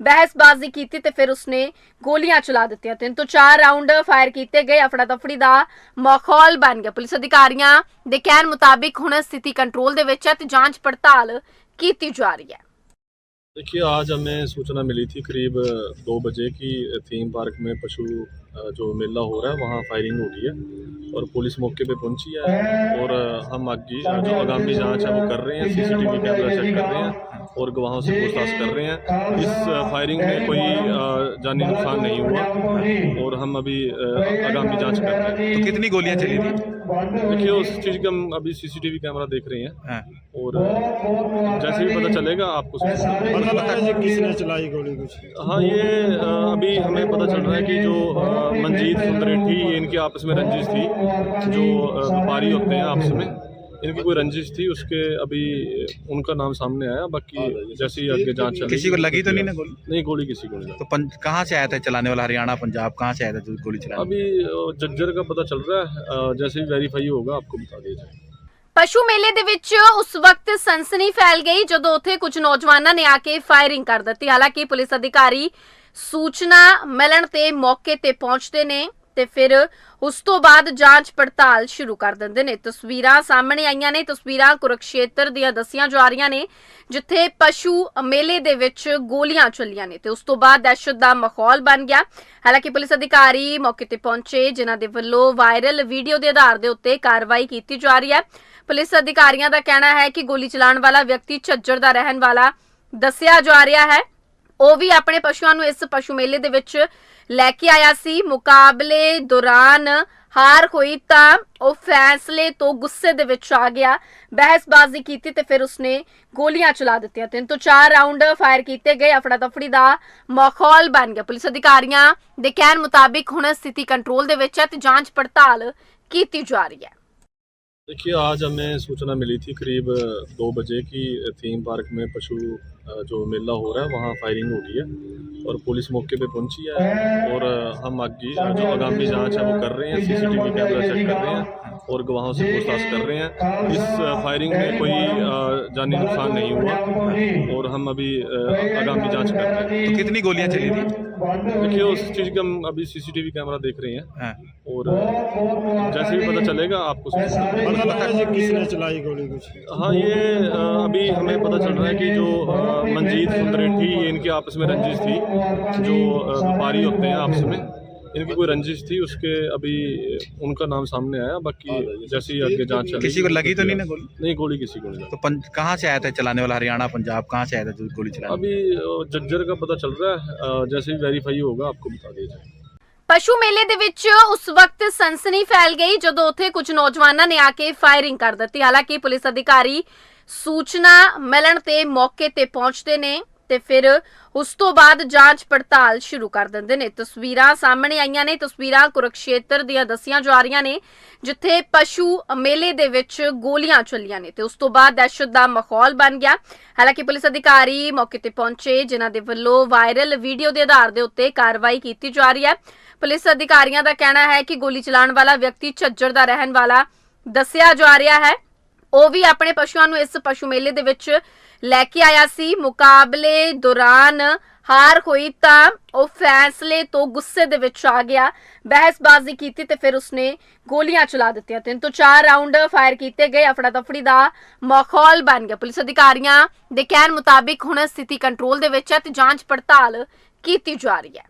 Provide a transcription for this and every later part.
ਬਹਿਸਬਾਜ਼ੀ ਕੀਤੀ ਤੇ ਫਿਰ ਉਸਨੇ ਗੋਲੀਆਂ ਚਲਾ ਦਿੱਤੀਆਂ ਤਿੰਨ ਤੋਂ ਚਾਰ ਰਾਉਂਡ ਫਾਇਰ ਕੀਤੇ ਗਏ ਅਫੜਾ ਤਫੜੀ ਦਾ ਮਾਹੌਲ ਬਣ ਗਿਆ ਪੁਲਿਸ ਅਧਿਕਾਰੀਆਂ ਦੇ ਕਹਿਣ ਮੁਤਾਬਿਕ ਹੁਣ ਸਥਿਤੀ ਕੰਟਰੋਲ ਦੇ ਵਿੱਚ ਹੈ ਤੇ ਜਾਂਚ ਪੜਤਾਲ ਕੀਤੀ ਜਾ ਰਹੀ ਹੈ देखिए आज हमें सूचना मिली थी करीब दो बजे की थीम पार्क में पशु अ, जो मेला हो रहा है वहाँ फायरिंग हो रही है और पुलिस मौके पे पहुँची है और हम आगे जो आगामी जाँच है वो कर रहे हैं सीसीटीवी कैमरा चेक कर रहे हैं और गवाहों से पूछताछ कर रहे हैं। इस फायरिंग में कोई जानी नुकसान नहीं हुआ और हम अभी आगामी जाँच कर रहे हैं। तो कितनी गोलियाँ चली थी? देखिए उस चीज़ का हम अभी सीसीटीवी कैमरा देख रहे हैं हाँ। और जैसे भी पता चलेगा आपको पता है किसने चलाई गोली कुछ। हाँ ये अभी हमें पता चल रहा है कि जो मंजीत सुंदरेठी ये इनकी आपस में रंजिश थी जो अ, व्यापारी होते हैं आपस में इनकी कोई रंजिश थी उसके अभी उनका नाम सामने आया बाकी जैसे ही आगे जांच चलेगी किसी को लगी तो नहीं ना गोली नहीं गोली किसी को नहीं लगी तो पं, कहाँ से आया था चलाने वाला हरियाणा पंजाब कहाँ से आया था जो गोली चलाने अभी अ, जज्जर का पता चल रहा है अ, जैसे ही वेरीफाई होगा आपको बता दिया जाएगा ਪਸ਼ੂ ਮੇਲੇ ਦੇ ਵਿੱਚ ਉਸ ਵਕਤ ਸਨਸਨੀ ਫੈਲ ਗਈ ਜਦੋਂ ਉੱਥੇ ਕੁਝ ਨੌਜਵਾਨਾਂ ਨੇ ਆ ਕੇ ਫਾਇਰਿੰਗ ਕਰ ਦਿੱਤੀ ਹਾਲਾਂਕਿ ਪੁਲਿਸ ਅਧਿਕਾਰੀ ਸੂਚਨਾ ਮਿਲਣ ਤੇ ਮੌਕੇ ਤੇ ਪਹੁੰਚਦੇ ਨੇ ਤੇ ਫਿਰ ਉਸ ਤੋਂ ਬਾਅਦ ਜਾਂਚ ਪੜਤਾਲ ਸ਼ੁਰੂ ਕਰ ਦਿੰਦੇ ਨੇ। ਤਸਵੀਰਾਂ ਸਾਹਮਣੇ ਆਈਆਂ ਨੇ। ਤਸਵੀਰਾਂ ਕੁਰਕਸ਼ੇਤਰ ਦੀਆਂ ਦੱਸੀਆਂ ਜਾ ਰਹੀਆਂ ਨੇ, ਜਿੱਥੇ ਪਸ਼ੂ ਮੇਲੇ ਦੇ ਵਿੱਚ ਗੋਲੀਆਂ ਚੱਲੀਆਂ ਨੇ ਤੇ ਉਸ ਤੋਂ ਬਾਅਦ ਦਹਿਸ਼ਤ ਦਾ ਮਾਹੌਲ ਬਣ ਗਿਆ। ਹਾਲਾਂਕਿ ਪੁਲਿਸ ਅਧਿਕਾਰੀ ਮੌਕੇ ਤੇ ਪਹੁੰਚੇ, ਜਿਨ੍ਹਾਂ ਦੇ ਵੱਲੋਂ ਵਾਇਰਲ ਵੀਡੀਓ ਦੇ ਆਧਾਰ ਦੇ ਉੱਤੇ ਕਾਰਵਾਈ ਕੀਤੀ ਜਾ ਰਹੀ ਹੈ। ਪੁਲਿਸ ਅਧਿਕਾਰੀਆਂ ਦਾ ਕਹਿਣਾ ਹੈ ਕਿ ਗੋਲੀ ਚਲਾਉਣ ਵਾਲਾ ਵਿਅਕਤੀ ਝੱਜਰ ਦਾ ਰਹਿਣ ਵਾਲਾ ਦੱਸਿਆ ਜਾ ਰਿਹਾ ਹੈ। ਉਹ ਵੀ ਆਪਣੇ ਪਸ਼ੂਆਂ ਨੂੰ ਇਸ ਪਸ਼ੂ ਮੇਲੇ ਦੇ ਵਿੱਚ ਲੈ ਕੇ ਆਇਆ ਸੀ ਮੁਕਾਬਲੇ ਦੌਰਾਨ ਹਾਰ ਹੋਈ ਤਾਂ ਉਹ ਫੈਸਲੇ ਤੋਂ ਗੁੱਸੇ ਦੇ ਵਿੱਚ ਆ ਗਿਆ ਬਹਿਸਬਾਜ਼ੀ ਕੀਤੀ ਤੇ ਫਿਰ ਉਸਨੇ ਗੋਲੀਆਂ ਚਲਾ ਦਿੱਤੀਆਂ ਤਿੰਨ ਤੋਂ ਚਾਰ ਰਾਉਂਡ ਫਾਇਰ ਕੀਤੇ ਗਏ ਅਫੜਾ ਤਫੜੀ ਦਾ ਮਾਹੌਲ ਬਣ ਗਿਆ ਪੁਲਿਸ ਅਧਿਕਾਰੀਆਂ ਦੇ ਕਹਿਣ ਮੁਤਾਬਿਕ ਹੁਣ ਸਥਿਤੀ ਕੰਟਰੋਲ ਦੇ ਵਿੱਚ ਹੈ ਤੇ ਜਾਂਚ ਪੜਤਾਲ ਕੀਤੀ ਜਾ ਰਹੀ ਹੈ देखिए आज हमें सूचना मिली थी करीब दो बजे की थीम पार्क में पशु अ, जो मेला हो रहा है, वहाँ फायरिंग हो रही है और पुलिस मौके पे पहुँची है और हम आगे जो आगामी जाँच है, वो कर रहे हैं सीसीटीवी कैमरा चेक कर रहे हैं और गवाहों से पूछताछ कर रहे हैं। इस फायरिंग में कोई जानी नुकसान नहीं हुआ और हम अभी आगामी जाँच कर रहे हैं। तो कितनी गोलियाँ चली थी? देखिए उस चीज़ का हम अभी सीसीटीवी कैमरा देख रहे हैं हाँ। और अ, जैसे भी पता चलेगा आपको सूचना मिलेगी। पता लगा है कि किसने चलाई गोली कुछ हाँ ये अ, अभी हमें पता चल रहा है कि जो अ, मंजीत सुंदरेठी ये इनकी आपस में रंजिश थी जो अ, व्यापारी होते हैं आपस में इनकी कोई रंजिश थी उसके अभी उनका नाम सामने आया बाकी जैसे ही आगे जांच चलेगी किसी को लगी तो नहीं ना गोली नहीं गोली किसी को नहीं लगी तो पं, कहाँ से आया था चलाने वाला हरियाणा पंजाब कहाँ से आया था जो गोली चलाने अभी अ, जज्जर का पता चल रहा है अ, जैसे ही वेरीफाई होगा आपको बता दिया जाएगा ਪਸ਼ੂ ਮੇਲੇ ਦੇ ਵਿੱਚ ਉਸ ਵਕਤ ਸਨਸਨੀ ਫੈਲ ਗਈ ਜਦੋਂ ਉੱਥੇ ਕੁਝ ਨੌਜਵਾਨਾਂ ਨੇ ਆ ਕੇ ਫਾਇਰਿੰਗ ਕਰ ਦਿੱਤੀ ਹਾਲਾਂਕਿ ਪੁਲਿਸ ਅਧਿਕਾਰੀ ਸੂਚਨਾ ਮਿਲਣ ਤੇ ਮੌਕੇ ਤੇ ਪਹੁੰਚਦੇ ਨੇ ਤੇ ਫਿਰ ਉਸ ਤੋਂ ਬਾਅਦ ਜਾਂਚ ਪੜਤਾਲ ਸ਼ੁਰੂ ਕਰ ਦਿੰਦੇ ਨੇ। ਤਸਵੀਰਾਂ ਸਾਹਮਣੇ ਆਈਆਂ ਨੇ। ਤਸਵੀਰਾਂ ਕੁਰਕਸ਼ੇਤਰ ਦੀਆਂ ਦੱਸੀਆਂ ਜਾ ਰਹੀਆਂ ਨੇ, ਜਿੱਥੇ ਪਸ਼ੂ ਮੇਲੇ ਦੇ ਵਿੱਚ ਗੋਲੀਆਂ ਚੱਲੀਆਂ ਨੇ ਤੇ ਉਸ ਤੋਂ ਬਾਅਦ ਦਹਿਸ਼ਤ ਦਾ ਮਾਹੌਲ ਬਣ ਗਿਆ। ਹਾਲਾਂਕਿ ਪੁਲਿਸ ਅਧਿਕਾਰੀ ਮੌਕੇ ਤੇ ਪਹੁੰਚੇ, ਜਿਨ੍ਹਾਂ ਦੇ ਵੱਲੋਂ ਵਾਇਰਲ ਵੀਡੀਓ ਦੇ ਆਧਾਰ ਦੇ ਉੱਤੇ ਕਾਰਵਾਈ ਕੀਤੀ ਜਾ ਰਹੀ ਹੈ। ਪੁਲਿਸ ਅਧਿਕਾਰੀਆਂ ਦਾ ਕਹਿਣਾ ਹੈ ਕਿ ਗੋਲੀ ਚਲਾਉਣ ਵਾਲਾ ਵਿਅਕਤੀ ਝੱਜਰ ਦਾ ਰਹਿਣ ਵਾਲਾ ਦੱਸਿਆ ਜਾ ਰਿਹਾ ਹੈ। ਉਹ ਵੀ ਆਪਣੇ ਪਸ਼ੂਆਂ ਨੂੰ ਇਸ ਪਸ਼ੂ ਮੇਲੇ ਦੇ ਵਿੱਚ ਲੈ ਕੇ ਆਇਆ ਸੀ ਮੁਕਾਬਲੇ ਦੌਰਾਨ ਹਾਰ ਹੋਈ ਤਾਂ ਉਹ ਫੈਸਲੇ ਤੋਂ ਗੁੱਸੇ ਦੇ ਵਿੱਚ ਆ ਗਿਆ ਬਹਿਸਬਾਜ਼ੀ ਕੀਤੀ ਤੇ ਫਿਰ ਉਸਨੇ ਗੋਲੀਆਂ ਚਲਾ ਦਿੱਤੀਆਂ ਤਿੰਨ ਤੋਂ ਚਾਰ ਰਾਉਂਡ ਫਾਇਰ ਕੀਤੇ ਗਏ ਅਫੜਾ ਤਫੜੀ ਦਾ ਮਾਹੌਲ ਬਣ ਗਿਆ ਪੁਲਿਸ ਅਧਿਕਾਰੀਆਂ ਦੇ ਕਹਿਣ ਮੁਤਾਬਿਕ ਹੁਣ ਸਥਿਤੀ ਕੰਟਰੋਲ ਦੇ ਵਿੱਚ ਹੈ ਤੇ ਜਾਂਚ ਪੜਤਾਲ ਕੀਤੀ ਜਾ ਰਹੀ ਹੈ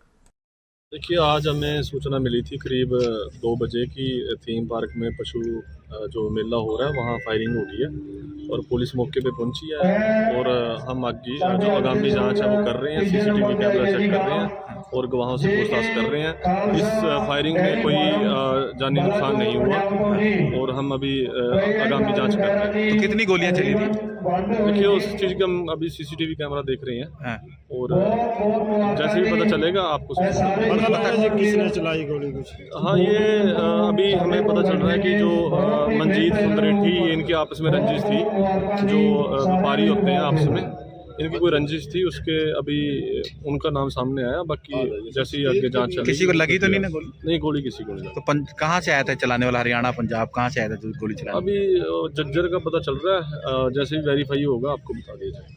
देखिए आज हमें सूचना मिली थी करीब दो बजे की थीम पार्क में पशु अ, जो मेला हो रहा है वहाँ फायरिंग हो रही है और पुलिस मौके पे पहुँची है और हम आगे जो आगामी जाँच है वो कर रहे हैं सीसीटीवी कैमरा चेक कर रहे हैं और गवाहों से पूछताछ कर रहे हैं। इस फायरिंग में कोई जानी नुकसान नहीं हुआ और हम अभी आगामी जाँच कर रहे हैं। तो कितनी गोलियाँ चली थी? देखिए उस चीज़ का हम अभी सीसीटीवी कैमरा देख रहे हैं। हाँ। और जैसे भी पता चलेगा आपको पता लगा। है किसने चलाई गोली कुछ? हाँ ये अभी हमें पता चल रहा है कि जो मंजीत सुंदरेठी ये इनकी आपस में रंजिश थी जो व्यापारी होते हैं आपस में इनकी कोई रंजिश थी उसके अभी उनका नाम सामने आया बाकी जैसे ही आगे जाँच चलेगी किसी को लगी तो नहीं ना गोली? नहीं गोली किसी को नहीं तो कहाँ से आया था चलाने वाला? हरियाणा पंजाब कहाँ से आया था जो गोली चलाने? अभी जज्जर का पता चल रहा है जैसे ही वेरीफाई होगा आपको बता दिया जाएगा।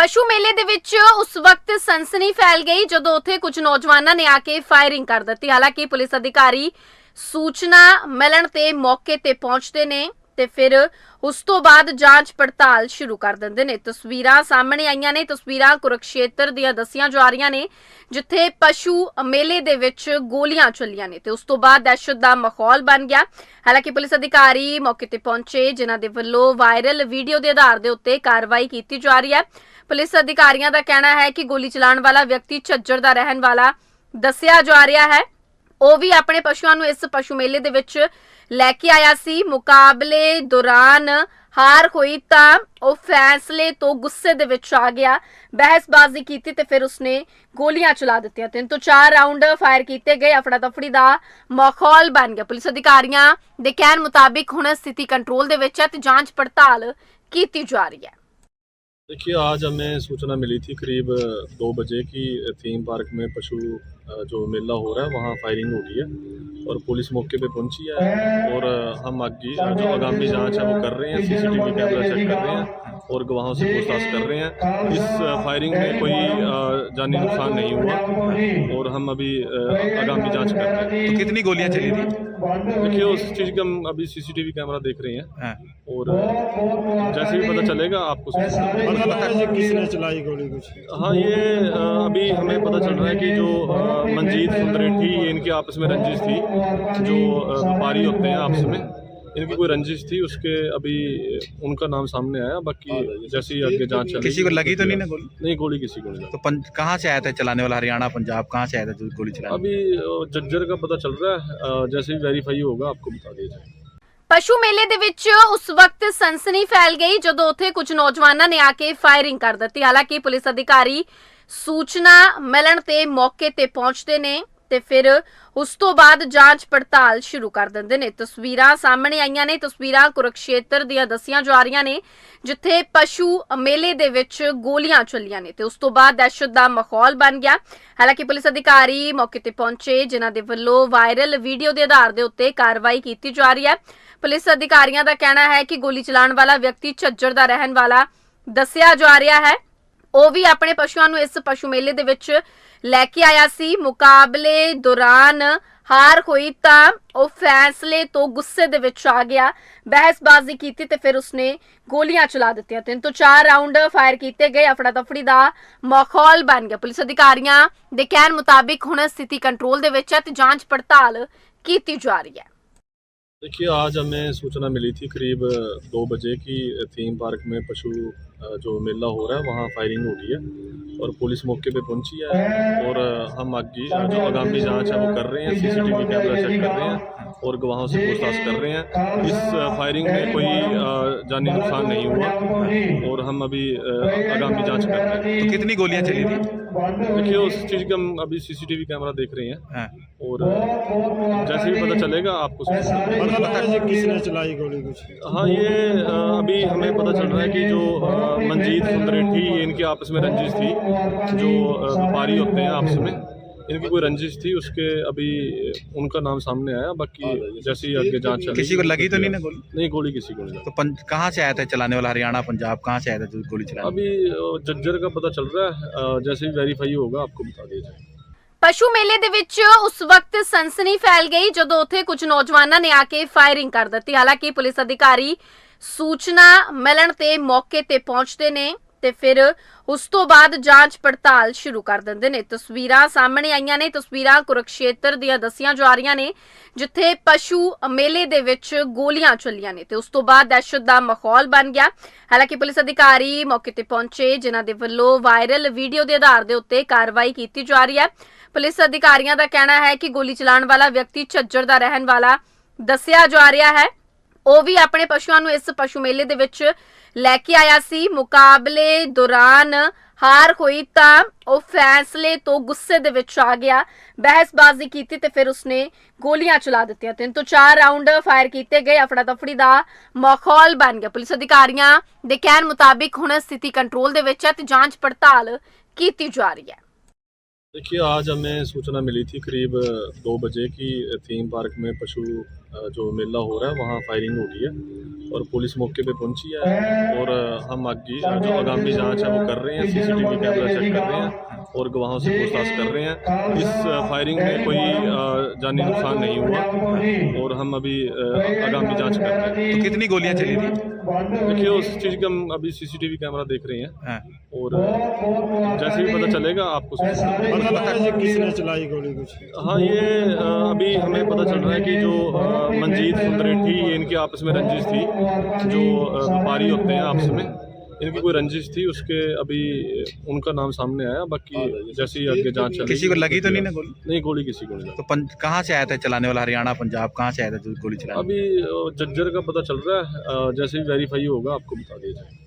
ਪਸ਼ੂ ਮੇਲੇ ਦੇ ਵਿੱਚ ਉਸ ਵਕਤ ਸਨਸਨੀ ਫੈਲ ਗਈ ਜਦੋਂ ਉੱਥੇ ਕੁਝ ਨੌਜਵਾਨਾਂ ਨੇ ਆ ਕੇ ਫਾਇਰਿੰਗ ਕਰ ਦਿੱਤੀ। ਹਾਲਾਂਕਿ ਪੁਲਿਸ ਅਧਿਕਾਰੀ ਸੂਚਨਾ ਮਿਲਣ ਤੇ ਮੌਕੇ ਤੇ ਪਹੁੰਚਦੇ ਨੇ। ਤੇ ਫਿਰ ਉਸ ਤੋਂ ਬਾਅਦ ਜਾਂਚ ਪੜਤਾਲ ਸ਼ੁਰੂ ਕਰ ਦਿੰਦੇ ਨੇ। ਤਸਵੀਰਾਂ ਸਾਹਮਣੇ ਆਈਆਂ ਨੇ। ਤਸਵੀਰਾਂ ਕੁਰਕਸ਼ੇਤਰ ਦੀਆਂ ਦੱਸੀਆਂ ਜਾ ਰਹੀਆਂ ਨੇ, ਜਿੱਥੇ ਪਸ਼ੂ ਮੇਲੇ ਦੇ ਵਿੱਚ ਗੋਲੀਆਂ ਚੱਲੀਆਂ ਨੇ ਤੇ ਉਸ ਤੋਂ ਬਾਅਦ ਦਹਿਸ਼ਤ ਦਾ ਮਾਹੌਲ ਬਣ ਗਿਆ। ਹਾਲਾਂਕਿ ਪੁਲਿਸ ਅਧਿਕਾਰੀ ਮੌਕੇ ਤੇ ਪਹੁੰਚੇ, ਜਿਨ੍ਹਾਂ ਦੇ ਵੱਲੋਂ ਵਾਇਰਲ ਵੀਡੀਓ ਦੇ ਆਧਾਰ ਦੇ ਉੱਤੇ ਕਾਰਵਾਈ ਕੀਤੀ ਜਾ ਰਹੀ ਹੈ। ਪੁਲਿਸ ਅਧਿਕਾਰੀਆਂ ਦਾ ਕਹਿਣਾ ਹੈ ਕਿ ਗੋਲੀ ਚਲਾਉਣ ਵਾਲਾ ਵਿਅਕਤੀ ਝੱਜਰ ਦਾ ਰਹਿਣ ਵਾਲਾ ਦੱਸਿਆ ਜਾ ਰਿਹਾ ਹੈ। ਉਹ ਵੀ ਆਪਣੇ ਪਸ਼ੂਆਂ ਨੂੰ ਇਸ ਪਸ਼ੂ ਮੇਲੇ ਦੇ ਵਿੱਚ ਲੈ ਕੇ ਆਇਆ ਸੀ। ਮੁਕਾਬਲੇ ਦੌਰਾਨ ਹਾਰ ਹੋਈ ਤਾਂ ਉਹ ਫੈਸਲੇ ਤੋਂ ਗੁੱਸੇ ਦੇ ਵਿੱਚ ਆ ਗਿਆ। ਬਹਿਸਬਾਜ਼ੀ ਕੀਤੀ ਤੇ ਫਿਰ ਉਸਨੇ ਗੋਲੀਆਂ ਚਲਾ ਦਿੱਤੀਆਂ। ਤਿੰਨ ਤੋਂ ਚਾਰ ਰਾਉਂਡ ਫਾਇਰ ਕੀਤੇ ਗਏ। ਅਫੜਾ ਤਫੜੀ ਦਾ ਮਾਹੌਲ ਬਣ ਗਿਆ। ਪੁਲਿਸ ਅਧਿਕਾਰੀਆਂ ਦੇ ਕਹਿਣ ਮੁਤਾਬਿਕ ਹੁਣ ਸਥਿਤੀ ਕੰਟਰੋਲ ਦੇ ਵਿੱਚ ਹੈ ਤੇ ਜਾਂਚ ਪੜਤਾਲ ਕੀਤੀ ਜਾ ਰਹੀ ਹੈ। देखिए, आज हमें सूचना मिली थी करीब दो बजे की थीम पार्क में पशु जो मेला हो रहा है, वहाँ फायरिंग हो गई है और पुलिस मौके पे पहुँची है और हम आगे जो आगामी जाँच है वो कर रहे हैं सीसीटीवी कैमरा चेक कर रहे हैं और गवाहों से पूछताछ कर रहे हैं। इस फायरिंग में कोई जानी नुकसान नहीं हुआ और हम अभी आगामी जाँच कर रहे हैं। तो कितनी गोलियाँ चली थी? देखिए उस चीज़ का हम अभी सीसीटीवी कैमरा देख रहे हैं हाँ। और अ, जैसे भी पता चलेगा आपको सूचना मिलेगी। पता लगा है किसने चलाई गोली कुछ हाँ ये अ, अभी हमें पता चल रहा है कि जो अ, मंजीत सुंदरेठी ये इनकी आपस में रंजिश थी जो अ, व्यापारी होते हैं आपस में इनकी कोई रंजिश थी उसके अभी उनका नाम सामने आया बाकी जैसे ही आगे जांच चलेगी किसी को लगी तो नहीं ना गोली नहीं गोली किसी को नहीं लगी तो पं, कहाँ से आया था चलाने वाला हरियाणा पंजाब कहाँ से आया था जो गोली चलाने अभी अ, जज्जर का पता चल रहा है अ, जैसे ही वेरीफाई होगा आपको बता दिया जाएगा ਪਸ਼ੂ ਮੇਲੇ ਦੇ ਵਿੱਚ ਉਸ ਵਕਤ ਸਨਸਨੀ ਫੈਲ ਗਈ ਜਦੋਂ ਉੱਥੇ ਕੁਝ ਨੌਜਵਾਨਾਂ ਨੇ ਆ ਕੇ ਫਾਇਰਿੰਗ ਕਰ ਦਿੱਤੀ ਹਾਲਾਂਕਿ ਪੁਲਿਸ ਅਧਿਕਾਰੀ ਸੂਚਨਾ ਮਿਲਣ ਤੇ ਮੌਕੇ ਤੇ ਪਹੁੰਚਦੇ ਨੇ ਤੇ ਫਿਰ ਉਸ ਤੋਂ ਬਾਅਦ ਜਾਂਚ ਪੜਤਾਲ ਸ਼ੁਰੂ ਕਰ ਦਿੰਦੇ ਨੇ। ਤਸਵੀਰਾਂ ਸਾਹਮਣੇ ਆਈਆਂ ਨੇ। ਤਸਵੀਰਾਂ ਕੁਰਕਸ਼ੇਤਰ ਦੀਆਂ ਦੱਸੀਆਂ ਜਾ ਰਹੀਆਂ ਨੇ, ਜਿੱਥੇ ਪਸ਼ੂ ਮੇਲੇ ਦੇ ਵਿੱਚ ਗੋਲੀਆਂ ਚੱਲੀਆਂ ਨੇ ਤੇ ਉਸ ਤੋਂ ਬਾਅਦ ਦਹਿਸ਼ਤ ਦਾ ਮਾਹੌਲ ਬਣ ਗਿਆ। ਹਾਲਾਂਕਿ ਪੁਲਿਸ ਅਧਿਕਾਰੀ ਮੌਕੇ ਤੇ ਪਹੁੰਚੇ, ਜਿਨ੍ਹਾਂ ਦੇ ਵੱਲੋਂ ਵਾਇਰਲ ਵੀਡੀਓ ਦੇ ਆਧਾਰ ਦੇ ਉੱਤੇ ਕਾਰਵਾਈ ਕੀਤੀ ਜਾ ਰਹੀ ਹੈ। ਪੁਲਿਸ ਅਧਿਕਾਰੀਆਂ ਦਾ ਕਹਿਣਾ ਹੈ ਕਿ ਗੋਲੀ ਚਲਾਉਣ ਵਾਲਾ ਵਿਅਕਤੀ ਝੱਜਰ ਦਾ ਰਹਿਣ ਵਾਲਾ ਦੱਸਿਆ ਜਾ ਰਿਹਾ ਹੈ। ਉਹ ਵੀ ਆਪਣੇ ਪਸ਼ੂਆਂ ਨੂੰ ਇਸ ਪਸ਼ੂ ਮੇਲੇ ਦੇ ਵਿੱਚ ਲੈ ਕੇ ਆਇਆ ਸੀ। ਮੁਕਾਬਲੇ ਦੌਰਾਨ ਹਾਰ ਹੋਈ ਤਾਂ ਉਹ ਫੈਸਲੇ ਤੋਂ ਗੁੱਸੇ ਦੇ ਵਿੱਚ ਆ ਗਿਆ। ਬਹਿਸਬਾਜ਼ੀ ਕੀਤੀ ਤੇ ਫਿਰ ਉਸਨੇ ਗੋਲੀਆਂ ਚਲਾ ਦਿੱਤੀਆਂ। ਤਿੰਨ ਤੋਂ ਚਾਰ ਰਾਉਂਡ ਫਾਇਰ ਕੀਤੇ ਗਏ। ਅਫੜਾ ਤਫੜੀ ਦਾ ਮਾਹੌਲ ਬਣ ਗਿਆ। ਪੁਲਿਸ ਅਧਿਕਾਰੀਆਂ ਦੇ ਕਹਿਣ ਮੁਤਾਬਿਕ ਹੁਣ ਸਥਿਤੀ ਕੰਟਰੋਲ ਦੇ ਵਿੱਚ ਹੈ ਤੇ ਜਾਂਚ ਪੜਤਾਲ ਕੀਤੀ ਜਾ ਰਹੀ ਹੈ। देखिए आज हमें सूचना मिली थी करीब दो बजे की थीम पार्क में पशु जो मेला हो रहा है वहाँ फायरिंग हो गई है और पुलिस मौके पे पहुँची है और हम आगे जो आगामी जाँच है वो कर रहे हैं सीसीटीवी कैमरा चेक कर रहे हैं और गवाहों से पूछताछ कर रहे हैं। इस फायरिंग में कोई जानी नुकसान नहीं हुआ और हम अभी आगामी जाँच कर रहे हैं। तो कितनी गोलियाँ चली थी? देखिए उस चीज़ का हम अभी सीसीटीवी कैमरा देख रहे हैं। हाँ। और जैसे भी पता चलेगा आपको पता लगा है किसने चलाई गोली कुछ। हाँ ये अभी हमें पता चल रहा है कि जो मंजीत सुंदरेठी ये इनकी आपस में रंजिश थी जो व्यापारी होते हैं आपस में। इनकी कोई रंजिश थी उसके अभी उनका नाम सामने आया बाकी जैसे ही आगे जाँच चलेगी किसी को लगी तो नहीं ना गोली? नहीं गोली किसी को नहीं तो कहाँ से आया था चलाने वाला? हरियाणा पंजाब कहाँ से आया था जो गोली चलाने अभी जज्जर का पता चल रहा है जैसे ही वेरीफाई होगा आपको बता दिया जाएगा। ਪਸ਼ੂ ਮੇਲੇ ਦੇ ਵਿੱਚ ਉਸ ਵਕਤ ਸਨਸਨੀ ਫੈਲ ਗਈ ਜਦੋਂ ਉੱਥੇ ਕੁਝ ਨੌਜਵਾਨਾਂ ਨੇ ਆ ਕੇ ਫਾਇਰਿੰਗ ਕਰ ਦਿੱਤੀ। ਹਾਲਾਂਕਿ ਪੁਲਿਸ ਅਧਿਕਾਰੀ ਸੂਚਨਾ ਮਿਲਣ ਤੇ ਮੌਕੇ ਤੇ ਪਹੁੰਚਦੇ ਨੇ। ਤੇ ਫਿਰ ਉਸ ਤੋਂ ਬਾਅਦ ਜਾਂਚ ਪੜਤਾਲ ਸ਼ੁਰੂ ਕਰ ਦਿੰਦੇ ਨੇ। ਤਸਵੀਰਾਂ ਸਾਹਮਣੇ ਆਈਆਂ ਨੇ। ਤਸਵੀਰਾਂ ਕੁਰਕਸ਼ੇਤਰ ਦੀਆਂ ਦੱਸੀਆਂ ਜਾ ਰਹੀਆਂ ਨੇ, ਜਿੱਥੇ ਪਸ਼ੂ ਮੇਲੇ ਦੇ ਵਿੱਚ ਗੋਲੀਆਂ ਚੱਲੀਆਂ ਨੇ ਤੇ ਉਸ ਤੋਂ ਬਾਅਦ ਦਹਿਸ਼ਤ ਦਾ ਮਾਹੌਲ ਬਣ ਗਿਆ। ਹਾਲਾਂਕਿ ਪੁਲਿਸ ਅਧਿਕਾਰੀ ਮੌਕੇ ਤੇ ਪਹੁੰਚੇ, ਜਿਨ੍ਹਾਂ ਦੇ ਵੱਲੋਂ ਵਾਇਰਲ ਵੀਡੀਓ ਦੇ ਆਧਾਰ ਦੇ ਉੱਤੇ ਕਾਰਵਾਈ ਕੀਤੀ ਜਾ ਰਹੀ ਹੈ। ਪੁਲਿਸ ਅਧਿਕਾਰੀਆਂ ਦਾ ਕਹਿਣਾ ਹੈ ਕਿ ਗੋਲੀ ਚਲਾਉਣ ਵਾਲਾ ਵਿਅਕਤੀ ਝੱਜਰ ਦਾ ਰਹਿਣ ਵਾਲਾ ਦੱਸਿਆ ਜਾ ਰਿਹਾ ਹੈ। ਉਹ ਵੀ ਆਪਣੇ ਪਸ਼ੂਆਂ ਨੂੰ ਇਸ ਪਸ਼ੂ ਮੇਲੇ ਦੇ ਵਿੱਚ ਲੈ ਕੇ ਆਇਆ ਸੀ ਮੁਕਾਬਲੇ ਦੌਰਾਨ ਹਾਰ ਹੋਈ ਤਾਂ ਉਹ ਫੈਸਲੇ ਤੋਂ ਗੁੱਸੇ ਦੇ ਵਿੱਚ ਆ ਗਿਆ ਬਹਿਸਬਾਜ਼ੀ ਕੀਤੀ ਤੇ ਫਿਰ ਉਸਨੇ ਗੋਲੀਆਂ ਚਲਾ ਦਿੱਤੀਆਂ ਤਿੰਨ ਤੋਂ ਚਾਰ ਰਾਉਂਡ ਫਾਇਰ ਕੀਤੇ ਗਏ ਅਫੜਾ ਤਫੜੀ ਦਾ ਮਾਹੌਲ ਬਣ ਗਿਆ ਪੁਲਿਸ ਅਧਿਕਾਰੀਆਂ ਦੇ ਕਹਿਣ ਮੁਤਾਬਿਕ ਹੁਣ ਸਥਿਤੀ ਕੰਟਰੋਲ ਦੇ ਵਿੱਚ ਹੈ ਤੇ ਜਾਂਚ ਪੜਤਾਲ ਕੀਤੀ ਜਾ ਰਹੀ ਹੈ देखिए आज हमें सूचना मिली थी करीब दो बजे की थीम पार्क में पशु अ, जो मेला हो रहा है, वहाँ फायरिंग हो गई है और पुलिस मौके पे पहुँची है और हम आगे जो आगामी जाँच है, वो कर रहे हैं सीसीटीवी कैमरा चेक कर रहे हैं और गवाहों से पूछताछ कर रहे हैं। इस फायरिंग में कोई जानी नुकसान नहीं हुआ और हम अभी आगामी जाँच कर रहे हैं। तो कितनी गोलियाँ चली थी? देखिए उस चीज़ का हम अभी सीसीटीवी कैमरा देख रहे हैं हाँ। और अ, जैसे ही पता चलेगा आपको सूचना देंगे। पता लगा जी किसने चलाई गोली कुछ हाँ ये अ, अभी हमें पता चल रहा है कि जो अ, मंजीत सुंदरेठी ये इनकी आपस में रंजिश थी जो अ, व्यापारी होते हैं आपस में इनकी कोई रंजिश थी उसके अभी उनका नाम सामने आया बाकी जैसे ही आगे जांच चलेगी किसी को लगी तो नहीं ना गोली नहीं गोली किसी को नहीं लगी तो पंज कहाँ से आया था चलाने वाला हरियाणा पंजाब कहाँ से आया था जो गोली चलाने अभी अ, जज्जर का पता चल रहा है अ, जैसे ही वेरीफाई होगा आपको बता दिया जाएगा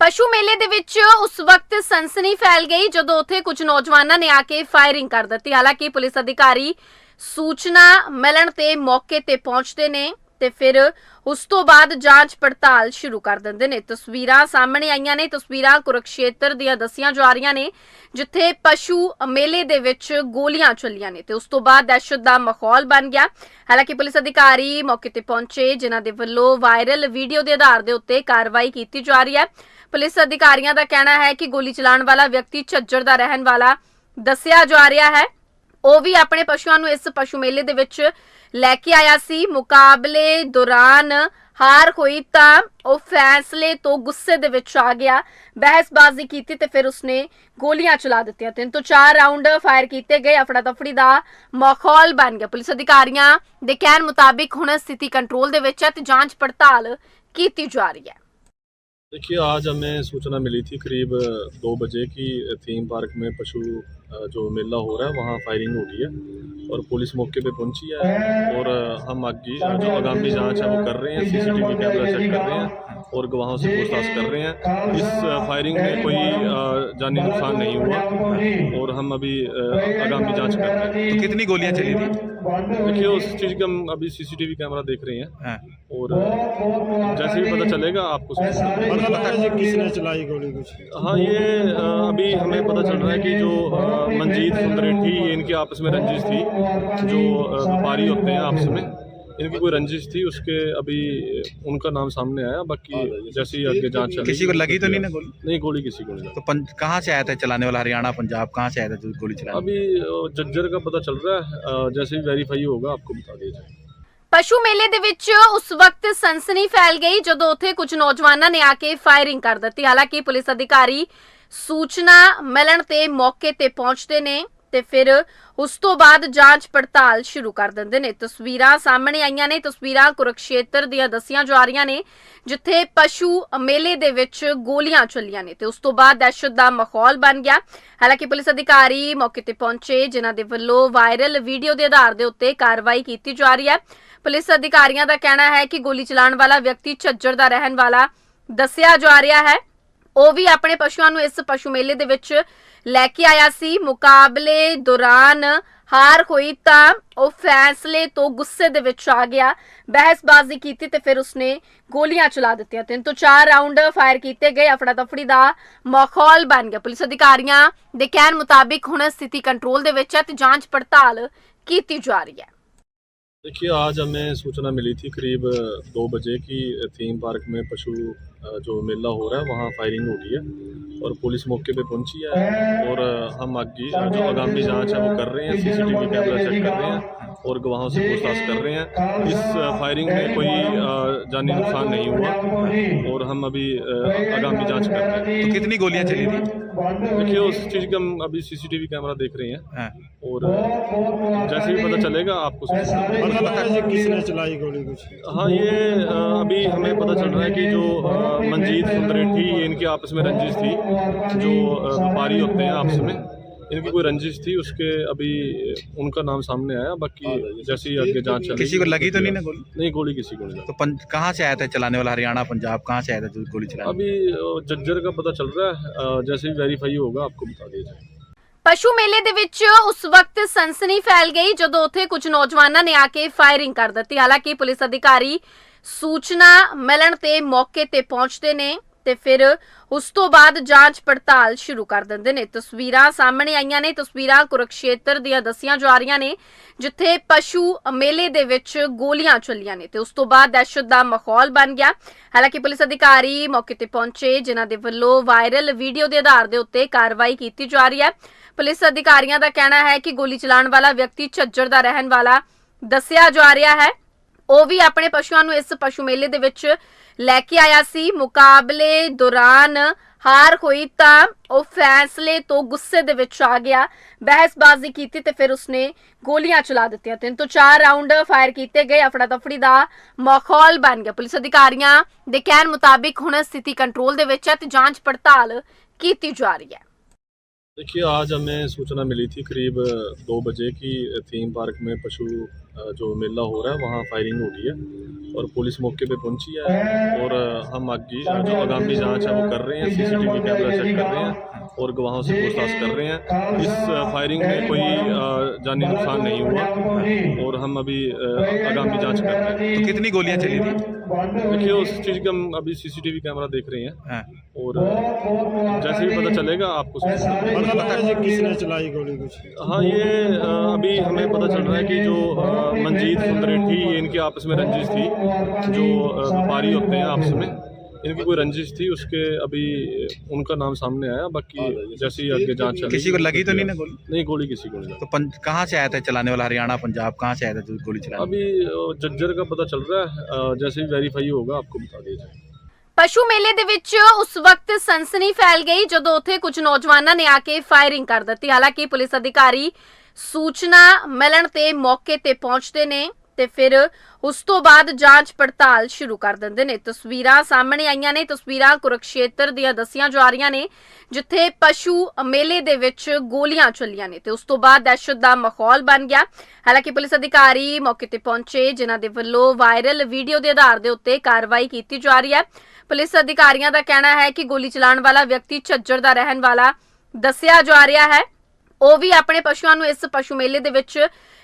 ਪਸ਼ੂ ਮੇਲੇ ਦੇ ਵਿੱਚ ਉਸ ਵਕਤ ਸਨਸਨੀ ਫੈਲ ਗਈ ਜਦੋਂ ਉੱਥੇ ਕੁਝ ਨੌਜਵਾਨਾਂ ਨੇ ਆ ਕੇ ਫਾਇਰਿੰਗ ਕਰ ਦਿੱਤੀ ਹਾਲਾਂਕਿ ਪੁਲਿਸ ਅਧਿਕਾਰੀ ਸੂਚਨਾ ਮਿਲਣ ਤੇ ਮੌਕੇ ਤੇ ਪਹੁੰਚਦੇ ਨੇ ਤੇ ਫਿਰ ਉਸ ਤੋਂ ਬਾਅਦ ਜਾਂਚ ਪੜਤਾਲ ਸ਼ੁਰੂ ਕਰ ਦਿੰਦੇ ਨੇ। ਤਸਵੀਰਾਂ ਸਾਹਮਣੇ ਆਈਆਂ ਨੇ। ਤਸਵੀਰਾਂ ਕੁਰਕਸ਼ੇਤਰ ਦੀਆਂ ਦੱਸੀਆਂ ਜਾ ਰਹੀਆਂ ਨੇ, ਜਿੱਥੇ ਪਸ਼ੂ ਮੇਲੇ ਦੇ ਵਿੱਚ ਗੋਲੀਆਂ ਚੱਲੀਆਂ ਨੇ ਤੇ ਉਸ ਤੋਂ ਬਾਅਦ ਦਹਿਸ਼ਤ ਦਾ ਮਾਹੌਲ ਬਣ ਗਿਆ। ਹਾਲਾਂਕਿ ਪੁਲਿਸ ਅਧਿਕਾਰੀ ਮੌਕੇ ਤੇ ਪਹੁੰਚੇ, ਜਿਨ੍ਹਾਂ ਦੇ ਵੱਲੋਂ ਵਾਇਰਲ ਵੀਡੀਓ ਦੇ ਆਧਾਰ ਦੇ ਉੱਤੇ ਕਾਰਵਾਈ ਕੀਤੀ ਜਾ ਰਹੀ ਹੈ। ਪੁਲਿਸ ਅਧਿਕਾਰੀਆਂ ਦਾ ਕਹਿਣਾ ਹੈ ਕਿ ਗੋਲੀ ਚਲਾਉਣ ਵਾਲਾ ਵਿਅਕਤੀ ਝੱਜਰ ਦਾ ਰਹਿਣ ਵਾਲਾ ਦੱਸਿਆ ਜਾ ਰਿਹਾ ਹੈ। ਉਹ ਵੀ ਆਪਣੇ ਪਸ਼ੂਆਂ ਨੂੰ ਇਸ ਪਸ਼ੂ ਮੇਲੇ ਦੇ ਵਿੱਚ ਲੈ ਕੇ ਆਇਆ ਸੀ ਮੁਕਾਬਲੇ ਦੌਰਾਨ ਹਾਰ ਹੋਈ ਤਾਂ ਉਹ ਫੈਸਲੇ ਤੋਂ ਗੁੱਸੇ ਦੇ ਵਿੱਚ ਆ ਗਿਆ ਬਹਿਸਬਾਜ਼ੀ ਕੀਤੀ ਤੇ ਫਿਰ ਉਸਨੇ ਗੋਲੀਆਂ ਚਲਾ ਦਿੱਤੀਆਂ ਤਿੰਨ ਤੋਂ ਚਾਰ ਰਾਉਂਡ ਫਾਇਰ ਕੀਤੇ ਗਏ ਅਫੜਾ ਤਫੜੀ ਦਾ ਮਾਹੌਲ ਬਣ ਗਿਆ ਪੁਲਿਸ ਅਧਿਕਾਰੀਆਂ ਦੇ ਕਹਿਣ ਮੁਤਾਬਿਕ ਹੁਣ ਸਥਿਤੀ ਕੰਟਰੋਲ ਦੇ ਵਿੱਚ ਹੈ ਤੇ ਜਾਂਚ ਪੜਤਾਲ ਕੀਤੀ ਜਾ ਰਹੀ ਹੈ देखिए आज हमें सूचना मिली थी करीब दो बजे की थीम पार्क में पशु अ, जो मेला हो रहा है वहाँ फायरिंग हो गई है और पुलिस मौके पे पहुँची है और हम आगे जो आगामी जाँच है वो कर रहे हैं सीसीटीवी कैमरा चेक कर रहे हैं और गवाहों से पूछताछ कर रहे हैं। इस फायरिंग में कोई जानी नुकसान नहीं हुआ और हम अभी आगामी जाँच कर रहे हैं। तो कितनी गोलियाँ चली थी? देखिए उस चीज़ का हम अभी सीसीटीवी कैमरा देख रहे हैं हाँ। और जैसे भी पता चलेगा आपको पता किसने चलाई गोली कुछ? हाँ ये अभी हमें पता चल रहा है कि जो मंजीत सुंदरेठी ये इनकी आपस में रंजिश थी जो अ, व्यापारी होते हैं आपस में इनकी कोई रंजिश थी उसके अभी उनका नाम सामने आया बाकी जैसे ही आगे जांच चलेगी किसी को लगी तो नहीं ना गोली नहीं गोली किसी को नहीं लगी तो पंज कहाँ से आया था चलाने वाला हरियाणा पंजाब कहाँ से आया था जो गोली चलाने अभी अ, जज्जर का पता चल रहा है अ, जैसे ही वेरीफाई होगा आपको बता दिया जाएगा ਪਸ਼ੂ ਮੇਲੇ ਦੇ ਵਿੱਚ ਉਸ ਵਕਤ ਸਨਸਨੀ ਫੈਲ ਗਈ ਜਦੋਂ ਉੱਥੇ ਕੁਝ ਨੌਜਵਾਨਾਂ ਨੇ ਆ ਕੇ ਫਾਇਰਿੰਗ ਕਰ ਦਿੱਤੀ ਹਾਲਾਂਕਿ ਪੁਲਿਸ ਅਧਿਕਾਰੀ ਸੂਚਨਾ ਮਿਲਣ ਤੇ ਮੌਕੇ ਤੇ ਪਹੁੰਚਦੇ ਨੇ ਤੇ ਫਿਰ ਉਸ ਤੋਂ ਬਾਅਦ ਜਾਂਚ ਪੜਤਾਲ ਸ਼ੁਰੂ ਕਰ ਦਿੰਦੇ ਨੇ। ਤਸਵੀਰਾਂ ਸਾਹਮਣੇ ਆਈਆਂ ਨੇ। ਤਸਵੀਰਾਂ ਕੁਰਕਸ਼ੇਤਰ ਦੀਆਂ ਦੱਸੀਆਂ ਜਾ ਰਹੀਆਂ ਨੇ, ਜਿੱਥੇ ਪਸ਼ੂ ਮੇਲੇ ਦੇ ਵਿੱਚ ਗੋਲੀਆਂ ਚੱਲੀਆਂ ਨੇ ਤੇ ਉਸ ਤੋਂ ਬਾਅਦ ਦਹਿਸ਼ਤ ਦਾ ਮਾਹੌਲ ਬਣ ਗਿਆ। ਹਾਲਾਂਕਿ ਪੁਲਿਸ ਅਧਿਕਾਰੀ ਮੌਕੇ ਤੇ ਪਹੁੰਚੇ, ਜਿਨ੍ਹਾਂ ਦੇ ਵੱਲੋਂ ਵਾਇਰਲ ਵੀਡੀਓ ਦੇ ਆਧਾਰ ਦੇ ਉੱਤੇ ਕਾਰਵਾਈ ਕੀਤੀ ਜਾ ਰਹੀ ਹੈ। ਪੁਲਿਸ ਅਧਿਕਾਰੀਆਂ ਦਾ ਕਹਿਣਾ ਹੈ ਕਿ ਗੋਲੀ ਚਲਾਉਣ ਵਾਲਾ ਵਿਅਕਤੀ ਝੱਜਰ ਦਾ ਰਹਿਣ ਵਾਲਾ ਦੱਸਿਆ ਜਾ ਰਿਹਾ ਹੈ। ਉਹ ਵੀ ਆਪਣੇ ਪਸ਼ੂਆਂ ਨੂੰ ਇਸ ਪਸ਼ੂ ਮੇਲੇ ਦੇ ਵਿੱਚ ਲੈ ਕੇ ਆਇਆ ਸੀ ਮੁਕਾਬਲੇ ਦੌਰਾਨ ਹਾਰ ਹੋਈ ਤਾਂ ਉਹ ਫੈਸਲੇ ਤੋਂ ਗੁੱਸੇ ਦੇ ਵਿੱਚ ਆ ਗਿਆ ਬਹਿਸਬਾਜ਼ੀ ਕੀਤੀ ਤੇ ਫਿਰ ਉਸਨੇ ਗੋਲੀਆਂ ਚਲਾ ਦਿੱਤੀਆਂ ਤਿੰਨ ਤੋਂ ਚਾਰ ਰਾਉਂਡ ਫਾਇਰ ਕੀਤੇ ਗਏ ਅਫੜਾ ਤਫੜੀ ਦਾ ਮਾਹੌਲ ਬਣ ਗਿਆ ਪੁਲਿਸ ਅਧਿਕਾਰੀਆਂ ਦੇ ਕਹਿਣ ਮੁਤਾਬਿਕ ਹੁਣ ਸਥਿਤੀ ਕੰਟਰੋਲ ਦੇ ਵਿੱਚ ਹੈ ਤੇ ਜਾਂਚ ਪੜਤਾਲ ਕੀਤੀ ਜਾ ਰਹੀ ਹੈ देखिए आज हमें सूचना मिली थी करीब दो बजे की थीम पार्क में पशु अ, जो मेला हो रहा है, वहाँ फायरिंग हो गई है और पुलिस मौके पे पहुँची है और हम आगे जो आगामी जाँच है वो कर रहे हैं सीसीटीवी कैमरा चेक कर रहे हैं और गवाहों से पूछताछ कर रहे हैं। इस फायरिंग में कोई जानी नुकसान नहीं हुआ और हम अभी आगामी जाँच कर रहे हैं। तो कितनी गोलियाँ चली थी? देखिए उस चीज़ का हम अभी सीसीटीवी कैमरा देख रहे हैं। हाँ। और जैसे ही पता चलेगा आपको जी किसने चलाई गोली कुछ? हाँ ये अभी हमें पता चल रहा है कि जो मंजीत सुंदरेठी ये इनकी आपस में रंजिश थी जो व्यापारी होते हैं आपस में। इनकी कोई रंजिश थी उसके अभी उनका नाम सामने आया बाकी जैसे ही आगे जांच चलेगी किसी को लगी तो नहीं ना गोली नहीं गोली किसी को नहीं लगी तो पंज कहाँ से आया था चलाने वाला हरियाणा पंजाब कहाँ से आया था जो गोली चलाने अभी अ, जज्जर का पता चल रहा है अ, जैसे ही वेरीफाई होगा आपको बता दिया जाएगा ਪਸ਼ੂ ਮੇਲੇ ਦੇ ਵਿੱਚ ਉਸ ਵਕਤ ਸਨਸਨੀ ਫੈਲ ਗਈ ਜਦੋਂ ਉੱਥੇ ਕੁਝ ਨੌਜਵਾਨਾਂ ਨੇ ਆ ਕੇ ਫਾਇਰਿੰਗ ਕਰ ਦਿੱਤੀ ਹਾਲਾਂਕਿ ਪੁਲਿਸ ਅਧਿਕਾਰੀ ਸੂਚਨਾ ਮਿਲਣ ਤੇ ਮੌਕੇ ਤੇ ਪਹੁੰਚਦੇ ਨੇ ਤੇ ਫਿਰ ਉਸ ਤੋਂ ਬਾਅਦ ਜਾਂਚ ਪੜਤਾਲ ਸ਼ੁਰੂ ਕਰ ਦਿੰਦੇ ਨੇ। ਤਸਵੀਰਾਂ ਸਾਹਮਣੇ ਆਈਆਂ ਨੇ। ਤਸਵੀਰਾਂ ਕੁਰਕਸ਼ੇਤਰ ਦੀਆਂ ਦੱਸੀਆਂ ਜਾ ਰਹੀਆਂ ਨੇ, ਜਿੱਥੇ ਪਸ਼ੂ ਮੇਲੇ ਦੇ ਵਿੱਚ ਗੋਲੀਆਂ ਚੱਲੀਆਂ ਨੇ ਤੇ ਉਸ ਤੋਂ ਬਾਅਦ ਦਹਿਸ਼ਤ ਦਾ ਮਾਹੌਲ ਬਣ ਗਿਆ। ਹਾਲਾਂਕਿ ਪੁਲਿਸ ਅਧਿਕਾਰੀ ਮੌਕੇ ਤੇ ਪਹੁੰਚੇ, ਜਿਨ੍ਹਾਂ ਦੇ ਵੱਲੋਂ ਵਾਇਰਲ ਵੀਡੀਓ ਦੇ ਆਧਾਰ ਦੇ ਉੱਤੇ ਕਾਰਵਾਈ ਕੀਤੀ ਜਾ ਰਹੀ ਹੈ। ਪੁਲਿਸ ਅਧਿਕਾਰੀਆਂ ਦਾ ਕਹਿਣਾ ਹੈ ਕਿ ਗੋਲੀ ਚਲਾਉਣ ਵਾਲਾ ਵਿਅਕਤੀ ਝੱਜਰ ਦਾ ਰਹਿਣ ਵਾਲਾ ਦੱਸਿਆ ਜਾ ਰਿਹਾ ਹੈ। ਉਹ ਵੀ ਆਪਣੇ ਪਸ਼ੂਆਂ ਨੂੰ ਇਸ ਪਸ਼ੂ ਮੇਲੇ ਦੇ ਵਿੱਚ ਲੈ ਕੇ ਆਇਆ ਸੀ ਮੁਕਾਬਲੇ ਦੌਰਾਨ ਹਾਰ ਹੋਈ ਤਾਂ ਉਹ ਫੈਸਲੇ ਤੋਂ ਗੁੱਸੇ ਦੇ ਵਿੱਚ ਆ ਗਿਆ ਬਹਿਸਬਾਜ਼ੀ ਕੀਤੀ ਤੇ ਫਿਰ ਉਸਨੇ ਗੋਲੀਆਂ ਚਲਾ ਦਿੱਤੀਆਂ ਤਿੰਨ ਤੋਂ ਚਾਰ ਰਾਉਂਡ ਫਾਇਰ ਕੀਤੇ ਗਏ ਅਫੜਾ ਤਫੜੀ ਦਾ ਮਾਹੌਲ ਬਣ ਗਿਆ ਪੁਲਿਸ ਅਧਿਕਾਰੀਆਂ ਦੇ ਕਹਿਣ ਮੁਤਾਬਿਕ ਹੁਣ ਸਥਿਤੀ ਕੰਟਰੋਲ ਦੇ ਵਿੱਚ ਹੈ ਤੇ ਜਾਂਚ ਪੜਤਾਲ ਕੀਤੀ ਜਾ ਰਹੀ ਹੈ देखिए आज हमें सूचना मिली थी करीब दो बजे की थीम पार्क में पशु अ, जो मेला हो रहा है वहाँ फायरिंग हो रही है और पुलिस मौके पे पहुँची है और हम आगे जो आगामी जाँच है वो कर रहे हैं सीसीटीवी कैमरा चेक कर रहे हैं और गवाहों से पूछताछ कर रहे हैं। इस फायरिंग में कोई जानी नुकसान नहीं हुआ और हम अभी आगामी जाँच कर रहे हैं। तो कितनी गोलियाँ चली थी? देखिए उस चीज़ का हम अभी सीसीटीवी कैमरा देख रहे हैं। हाँ। और जैसे भी पता चलेगा आपको सूचना पता लगा जी किसने चलाई गोली कुछ। हाँ ये अभी हमें पता चल रहा है कि जो मंजीत सुंदरेठी ये इनकी आपस में रंजिश थी जो व्यापारी होते हैं आपस में। इनकी कोई रंजिश थी उसके अभी उनका नाम सामने आया बाकी जैसे ही आगे जाँच चलेगी किसी को लगी तो नहीं ना गोली? नहीं गोली किसी को नहीं तो कहाँ से आया था चलाने वाला? हरियाणा पंजाब कहाँ से आया था जो गोली चलाने? अभी जज्जर का पता चल रहा है जैसे ही वेरीफाई होगा आपको बता दिया जाएगा। ਪਸ਼ੂ ਮੇਲੇ ਦੇ ਵਿੱਚ ਉਸ ਵਕਤ ਸਨਸਨੀ ਫੈਲ ਗਈ ਜਦੋਂ ਉੱਥੇ ਕੁਝ ਨੌਜਵਾਨਾਂ ਨੇ ਆ ਕੇ ਫਾਇਰਿੰਗ ਕਰ ਦਿੱਤੀ। ਹਾਲਾਂਕਿ ਪੁਲਿਸ ਅਧਿਕਾਰੀ ਸੂਚਨਾ ਮਿਲਣ ਤੇ ਮੌਕੇ ਤੇ ਪਹੁੰਚਦੇ ਨੇ। ਤੇ ਫਿਰ ਉਸ ਤੋਂ ਬਾਅਦ ਜਾਂਚ ਪੜਤਾਲ ਸ਼ੁਰੂ ਕਰ ਦਿੰਦੇ ਨੇ। ਤਸਵੀਰਾਂ ਸਾਹਮਣੇ ਆਈਆਂ ਨੇ। ਤਸਵੀਰਾਂ ਕੁਰਕਸ਼ੇਤਰ ਦੀਆਂ ਦੱਸੀਆਂ ਜਾ ਰਹੀਆਂ ਨੇ, ਜਿੱਥੇ ਪਸ਼ੂ ਮੇਲੇ ਦੇ ਵਿੱਚ ਗੋਲੀਆਂ ਚੱਲੀਆਂ ਨੇ ਤੇ ਉਸ ਤੋਂ ਬਾਅਦ ਦਹਿਸ਼ਤ ਦਾ ਮਾਹੌਲ ਬਣ ਗਿਆ। ਹਾਲਾਂਕਿ ਪੁਲਿਸ ਅਧਿਕਾਰੀ ਮੌਕੇ ਤੇ ਪਹੁੰਚੇ, ਜਿਨ੍ਹਾਂ ਦੇ ਵੱਲੋਂ ਵਾਇਰਲ ਵੀਡੀਓ ਦੇ ਆਧਾਰ ਦੇ ਉੱਤੇ ਕਾਰਵਾਈ ਕੀਤੀ ਜਾ ਰਹੀ ਹੈ। ਪੁਲਿਸ ਅਧਿਕਾਰੀਆਂ ਦਾ ਕਹਿਣਾ ਹੈ ਕਿ ਗੋਲੀ ਚਲਾਉਣ ਵਾਲਾ ਵਿਅਕਤੀ ਝੱਜਰ ਦਾ ਰਹਿਣ ਵਾਲਾ ਦੱਸਿਆ ਜਾ ਰਿਹਾ ਹੈ। ਉਹ ਵੀ ਆਪਣੇ ਪਸ਼ੂਆਂ ਨੂੰ ਇਸ ਪਸ਼ੂ ਮੇਲੇ ਦੇ ਵਿੱਚ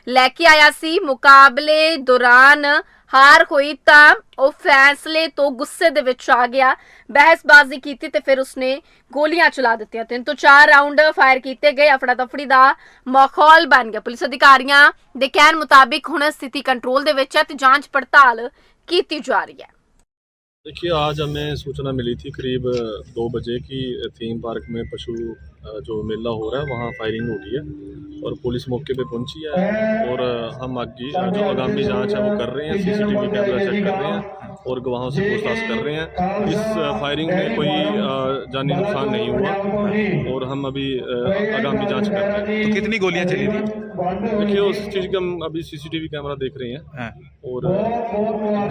ਲੈ ਕੇ ਆਇਆ ਸੀ ਮੁਕਾਬਲੇ ਦੌਰਾਨ ਹਾਰ ਹੋਈ ਤਾਂ ਉਹ ਫੈਸਲੇ ਤੋਂ ਗੁੱਸੇ ਦੇ ਵਿੱਚ ਆ ਗਿਆ ਬਹਿਸਬਾਜ਼ੀ ਕੀਤੀ ਤੇ ਫਿਰ ਉਸਨੇ ਗੋਲੀਆਂ ਚਲਾ ਦਿੱਤੀਆਂ ਤਿੰਨ ਤੋਂ ਚਾਰ ਰਾਉਂਡ ਫਾਇਰ ਕੀਤੇ ਗਏ ਅਫੜਾ ਤਫੜੀ ਦਾ ਮਾਹੌਲ ਬਣ ਗਿਆ ਪੁਲਿਸ ਅਧਿਕਾਰੀਆਂ ਦੇ ਕਹਿਣ ਮੁਤਾਬਿਕ ਹੁਣ ਸਥਿਤੀ ਕੰਟਰੋਲ ਦੇ ਵਿੱਚ ਹੈ ਤੇ ਜਾਂਚ ਪੜਤਾਲ ਕੀਤੀ ਜਾ ਰਹੀ ਹੈ देखिए आज हमें सूचना मिली थी करीब दो बजे की थीम पार्क में पशु अ, जो मेला हो रहा है वहाँ फायरिंग हो रही है और पुलिस मौके पे पहुँची है और हम आगे जो आगामी जाँच है वो कर रहे हैं सीसीटीवी कैमरा चेक कर रहे हैं और गवाहों से पूछताछ कर रहे हैं। इस फायरिंग में कोई जानी नुकसान नहीं हुआ और हम अभी आगामी जाँच कर रहे हैं। तो कितनी गोलियाँ चली थी? देखिए उस चीज़ का हम अभी सीसीटीवी कैमरा देख रहे हैं हाँ। और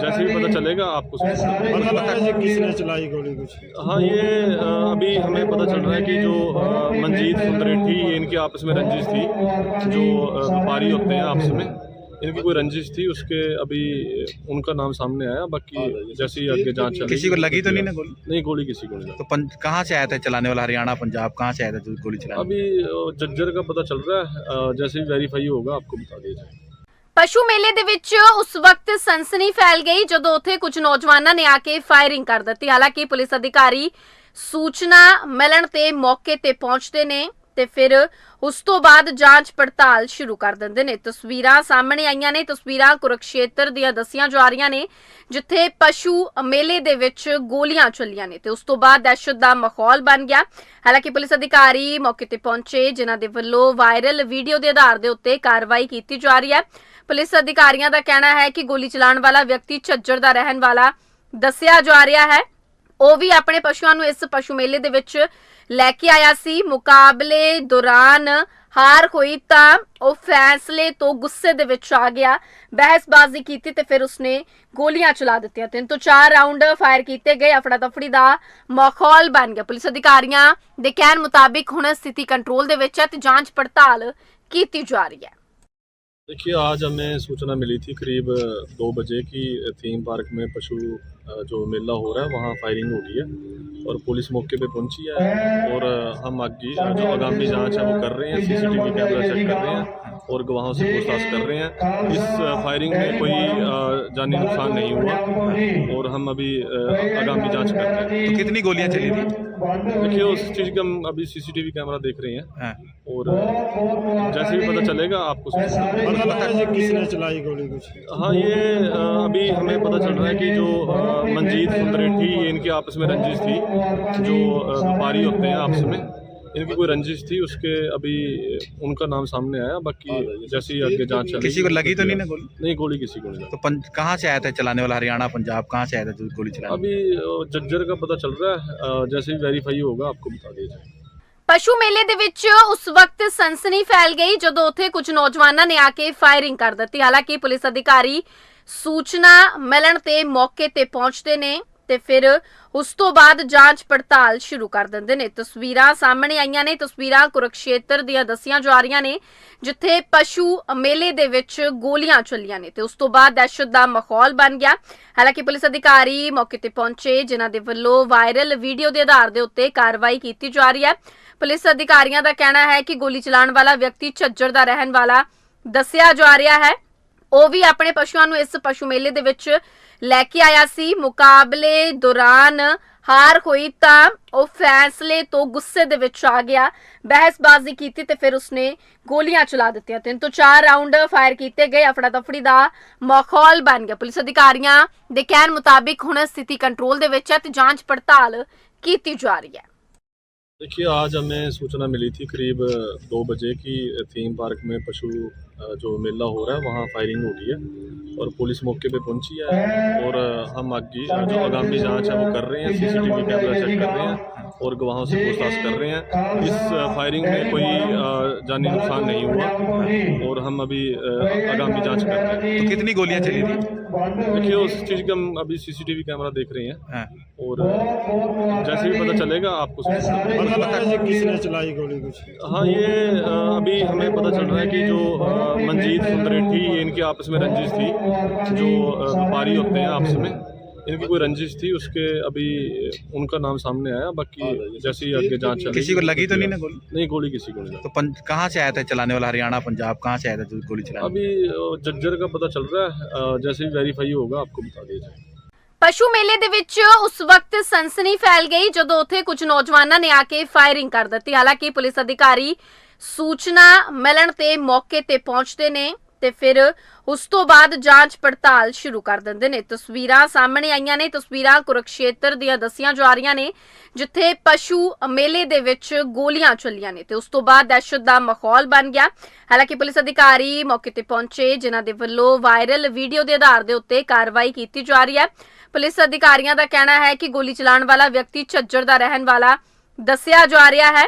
जैसे भी पता चलेगा आपको पता लगा किसने चलाई गोली कुछ? हाँ ये अभी हमें पता चल रहा है कि जो मंजीत सुंदरेठी ये इनकी आपस में रंजिश थी जो अ, व्यापारी होते हैं आपस में इनकी कोई रंजिश थी उसके अभी उनका नाम सामने आया बाकी जैसे ही आगे जांच चलेगी किसी को लगी तो नहीं ना गोली नहीं गोली किसी को नहीं लगी तो पं, कहाँ से आया था चलाने वाला हरियाणा पंजाब कहाँ से आया था जो गोली चलाने अभी अ, जज्जर का पता चल रहा है अ, जैसे ही वेरीफाई होगा आपको बता दिया जाएगा ਪਸ਼ੂ ਮੇਲੇ ਦੇ ਵਿੱਚ ਉਸ ਵਕਤ ਸਨਸਨੀ ਫੈਲ ਗਈ ਜਦੋਂ ਉੱਥੇ ਕੁਝ ਨੌਜਵਾਨਾਂ ਨੇ ਆ ਕੇ ਫਾਇਰਿੰਗ ਕਰ ਦਿੱਤੀ ਹਾਲਾਂਕਿ ਪੁਲਿਸ ਅਧਿਕਾਰੀ ਸੂਚਨਾ ਮਿਲਣ ਤੇ ਮੌਕੇ ਤੇ ਪਹੁੰਚਦੇ ਨੇ ਤੇ ਫਿਰ ਉਸ ਤੋਂ ਬਾਅਦ ਜਾਂਚ ਪੜਤਾਲ ਸ਼ੁਰੂ ਕਰ ਦਿੰਦੇ ਨੇ। ਤਸਵੀਰਾਂ ਸਾਹਮਣੇ ਆਈਆਂ ਨੇ। ਤਸਵੀਰਾਂ ਕੁਰਕਸ਼ੇਤਰ ਦੀਆਂ ਦੱਸੀਆਂ ਜਾ ਰਹੀਆਂ ਨੇ, ਜਿੱਥੇ ਪਸ਼ੂ ਮੇਲੇ ਦੇ ਵਿੱਚ ਗੋਲੀਆਂ ਚੱਲੀਆਂ ਨੇ ਤੇ ਉਸ ਤੋਂ ਬਾਅਦ ਦਹਿਸ਼ਤ ਦਾ ਮਾਹੌਲ ਬਣ ਗਿਆ। ਹਾਲਾਂਕਿ ਪੁਲਿਸ ਅਧਿਕਾਰੀ ਮੌਕੇ ਤੇ ਪਹੁੰਚੇ, ਜਿਨ੍ਹਾਂ ਦੇ ਵੱਲੋਂ ਵਾਇਰਲ ਵੀਡੀਓ ਦੇ ਆਧਾਰ ਦੇ ਉੱਤੇ ਕਾਰਵਾਈ ਕੀਤੀ ਜਾ ਰਹੀ ਹੈ। ਪੁਲਿਸ ਅਧਿਕਾਰੀਆਂ ਦਾ ਕਹਿਣਾ ਹੈ ਕਿ ਗੋਲੀ ਚਲਾਉਣ ਵਾਲਾ ਵਿਅਕਤੀ ਝੱਜਰ ਦਾ ਰਹਿਣ ਵਾਲਾ ਦੱਸਿਆ ਜਾ ਰਿਹਾ ਹੈ। ਉਹ ਵੀ ਆਪਣੇ ਪਸ਼ੂਆਂ ਨੂੰ ਇਸ ਪਸ਼ੂ ਮੇਲੇ ਦੇ ਵਿੱਚ ਲੈ ਕੇ ਆਇਆ ਸੀ। ਮੁਕਾਬਲੇ ਦੌਰਾਨ ਹਾਰ ਹੋਈ ਤਾਂ ਉਹ ਫੈਸਲੇ ਤੋਂ ਗੁੱਸੇ ਦੇ ਵਿੱਚ ਆ ਗਿਆ। ਬਹਿਸਬਾਜ਼ੀ ਕੀਤੀ ਤੇ ਫਿਰ ਉਸਨੇ ਗੋਲੀਆਂ ਚਲਾ ਦਿੱਤੀਆਂ। ਤਿੰਨ ਤੋਂ ਚਾਰ ਰਾਉਂਡ ਫਾਇਰ ਕੀਤੇ ਗਏ। ਅਫੜਾ ਤਫੜੀ ਦਾ ਮਾਹੌਲ ਬਣ ਗਿਆ। ਪੁਲਿਸ ਅਧਿਕਾਰੀਆਂ ਦੇ ਕਹਿਣ ਮੁਤਾਬਿਕ ਹੁਣ ਸਥਿਤੀ ਕੰਟਰੋਲ ਦੇ ਵਿੱਚ ਹੈ ਤੇ ਜਾਂਚ ਪੜਤਾਲ ਕੀਤੀ ਜਾ ਰਹੀ ਹੈ। देखिए, आज हमें सूचना मिली थी करीब दो बजे की थीम पार्क में पशु जो मेला हो रहा है, वहाँ फायरिंग हो गई है और पुलिस मौके पे पहुँची है और हम आगे, जो आगामी जाँच है वो कर रहे हैं सीसीटीवी कैमरा चेक कर रहे हैं और गवाहों से पूछताछ कर रहे हैं। इस फायरिंग में कोई जानी नुकसान नहीं हुआ और हम अभी आगामी जाँच कर रहे हैं। तो कितनी गोलियाँ चली थी? देखिए उस चीज़ का हम अभी सीसीटीवी कैमरा देख रहे हैं हाँ। और अ, जैसे भी पता चलेगा आपको सूचना मिलेगी। पता लगा जी किसने चलाई गोली कुछ हाँ ये अ, अभी हमें पता चल रहा है कि जो अ, मंजीत सुंदरेठी ये इनकी आपस में रंजिश थी जो अ, व्यापारी होते हैं आपस में इनकी कोई रंजिश थी उसके अभी उनका नाम सामने आया बाकी जैसे ही आगे जांच चलेगी किसी को लगी तो नहीं ना गोली नहीं गोली किसी को नहीं लगी। तो पंज कहाँ से आया था चलाने वाला हरियाणा पंजाब कहाँ से आया था जो गोली चलाने अभी अ, जज्जर का पता चल रहा है अ, जैसे ही वेरीफाई होगा आपको बता दिया जाएगा ਪਸ਼ੂ ਮੇਲੇ ਦੇ ਵਿੱਚ ਉਸ ਵਕਤ ਸਨਸਨੀ ਫੈਲ ਗਈ ਜਦੋਂ ਉੱਥੇ ਕੁਝ ਨੌਜਵਾਨਾਂ ਨੇ ਆ ਕੇ ਫਾਇਰਿੰਗ ਕਰ ਦਿੱਤੀ ਹਾਲਾਂਕਿ ਪੁਲਿਸ ਅਧਿਕਾਰੀ ਸੂਚਨਾ ਮਿਲਣ ਤੇ ਮੌਕੇ ਤੇ ਪਹੁੰਚਦੇ ਨੇ ਤੇ ਫਿਰ ਉਸ ਤੋਂ ਬਾਅਦ ਜਾਂਚ ਪੜਤਾਲ ਸ਼ੁਰੂ ਕਰ ਦਿੰਦੇ ਨੇ। ਤਸਵੀਰਾਂ ਸਾਹਮਣੇ ਆਈਆਂ ਨੇ। ਤਸਵੀਰਾਂ ਕੁਰਕਸ਼ੇਤਰ ਦੀਆਂ ਦੱਸੀਆਂ ਜਾ ਰਹੀਆਂ ਨੇ, ਜਿੱਥੇ ਪਸ਼ੂ ਮੇਲੇ ਦੇ ਵਿੱਚ ਗੋਲੀਆਂ ਚੱਲੀਆਂ ਨੇ ਤੇ ਉਸ ਤੋਂ ਬਾਅਦ ਦਹਿਸ਼ਤ ਦਾ ਮਾਹੌਲ ਬਣ ਗਿਆ। ਹਾਲਾਂਕਿ ਪੁਲਿਸ ਅਧਿਕਾਰੀ ਮੌਕੇ ਤੇ ਪਹੁੰਚੇ, ਜਿਨ੍ਹਾਂ ਦੇ ਵੱਲੋਂ ਵਾਇਰਲ ਵੀਡੀਓ ਦੇ ਆਧਾਰ ਦੇ ਉੱਤੇ ਕਾਰਵਾਈ ਕੀਤੀ ਜਾ ਰਹੀ ਹੈ। ਪੁਲਿਸ ਅਧਿਕਾਰੀਆਂ ਦਾ ਕਹਿਣਾ ਹੈ ਕਿ ਗੋਲੀ ਚਲਾਉਣ ਵਾਲਾ ਵਿਅਕਤੀ ਝੱਜਰ ਦਾ ਰਹਿਣ ਵਾਲਾ ਦੱਸਿਆ ਜਾ ਰਿਹਾ ਹੈ। ਉਹ ਵੀ ਆਪਣੇ ਪਸ਼ੂਆਂ ਨੂੰ ਇਸ ਪਸ਼ੂ ਮੇਲੇ ਦੇ ਵਿੱਚ ਲੈ ਕੇ ਆਇਆ ਸੀ ਮੁਕਾਬਲੇ ਦੌਰਾਨ ਹਾਰ ਹੋਈ ਤਾਂ ਉਹ ਫੈਸਲੇ ਤੋਂ ਗੁੱਸੇ ਦੇ ਵਿੱਚ ਆ ਗਿਆ ਬਹਿਸਬਾਜ਼ੀ ਕੀਤੀ ਤੇ ਫਿਰ ਉਸਨੇ ਗੋਲੀਆਂ ਚਲਾ ਦਿੱਤੀਆਂ ਤਿੰਨ ਤੋਂ ਚਾਰ ਰਾਉਂਡ ਫਾਇਰ ਕੀਤੇ ਗਏ ਅਫੜਾ ਤਫੜੀ ਦਾ ਮਾਹੌਲ ਬਣ ਗਿਆ ਪੁਲਿਸ ਅਧਿਕਾਰੀਆਂ ਦੇ ਕਹਿਣ ਮੁਤਾਬਿਕ ਹੁਣ ਸਥਿਤੀ ਕੰਟਰੋਲ ਦੇ ਵਿੱਚ ਹੈ ਤੇ ਜਾਂਚ ਪੜਤਾਲ ਕੀਤੀ ਜਾ ਰਹੀ ਹੈ देखिए आज हमें सूचना मिली थी करीब दो बजे की थीम पार्क में पशु अ, जो मेला हो रहा है, वहाँ फायरिंग हो गई है और पुलिस मौके पे पहुँची है और हम आगे जो आगामी जाँच है वो कर रहे हैं सीसीटीवी कैमरा चेक कर रहे हैं और गवाहों से पूछताछ कर रहे हैं। इस फायरिंग में कोई जानी नुकसान नहीं हुआ और हम अभी आगामी जाँच कर रहे हैं। तो कितनी गोलियाँ चली थी? देखिए उस चीज़ का हम अभी सीसीटीवी कैमरा देख रहे हैं। हाँ। और जैसे भी पता चलेगा आपको जी किसने चलाई गोली कुछ। हाँ ये अभी हमें पता चल रहा है कि जो मंजीत सुंदरेठी ये इनकी आपस में रंजिश थी जो व्यापारी होते हैं आपस में। इनकी कोई रंजिश थी उसके अभी उनका नाम सामने आया बाकी जैसे ही आगे जांच चलेगी किसी को लगी तो नहीं ना गोली नहीं गोली किसी को नहीं लगी। तो पंज कहाँ से आया था चलाने वाला हरियाणा पंजाब कहाँ से आया था जो गोली चलाने अभी अ, जज्जर का पता चल रहा है अ, जैसे ही वेरीफाई होगा आपको बता दिया जाएगा ਪਸ਼ੂ ਮੇਲੇ ਦੇ ਵਿੱਚ ਉਸ ਵਕਤ ਸਨਸਨੀ ਫੈਲ ਗਈ ਜਦੋਂ ਉੱਥੇ ਕੁਝ ਨੌਜਵਾਨਾਂ ਨੇ ਆ ਕੇ ਫਾਇਰਿੰਗ ਕਰ ਦਿੱਤੀ ਹਾਲਾਂਕਿ ਪੁਲਿਸ ਅਧਿਕਾਰੀ ਸੂਚਨਾ ਮਿਲਣ ਤੇ ਮੌਕੇ ਤੇ ਪਹੁੰਚਦੇ ਨੇ ਤੇ ਫਿਰ ਉਸ ਤੋਂ ਬਾਅਦ ਜਾਂਚ ਪੜਤਾਲ ਸ਼ੁਰੂ ਕਰ ਦਿੰਦੇ ਨੇ। ਤਸਵੀਰਾਂ ਸਾਹਮਣੇ ਆਈਆਂ ਨੇ। ਤਸਵੀਰਾਂ ਕੁਰਕਸ਼ੇਤਰ ਦੀਆਂ ਦੱਸੀਆਂ ਜਾ ਰਹੀਆਂ ਨੇ, ਜਿੱਥੇ ਪਸ਼ੂ ਮੇਲੇ ਦੇ ਵਿੱਚ ਗੋਲੀਆਂ ਚੱਲੀਆਂ ਨੇ ਤੇ ਉਸ ਤੋਂ ਬਾਅਦ ਦਹਿਸ਼ਤ ਦਾ ਮਾਹੌਲ ਬਣ ਗਿਆ। ਹਾਲਾਂਕਿ ਪੁਲਿਸ ਅਧਿਕਾਰੀ ਮੌਕੇ ਤੇ ਪਹੁੰਚੇ, ਜਿਨ੍ਹਾਂ ਦੇ ਵੱਲੋਂ ਵਾਇਰਲ ਵੀਡੀਓ ਦੇ ਆਧਾਰ ਦੇ ਉੱਤੇ ਕਾਰਵਾਈ ਕੀਤੀ ਜਾ ਰਹੀ ਹੈ। ਪੁਲਿਸ ਅਧਿਕਾਰੀਆਂ ਦਾ ਕਹਿਣਾ ਹੈ ਕਿ ਗੋਲੀ ਚਲਾਉਣ ਵਾਲਾ ਵਿਅਕਤੀ ਝੱਜਰ ਦਾ ਰਹਿਣ ਵਾਲਾ ਦੱਸਿਆ ਜਾ ਰਿਹਾ ਹੈ।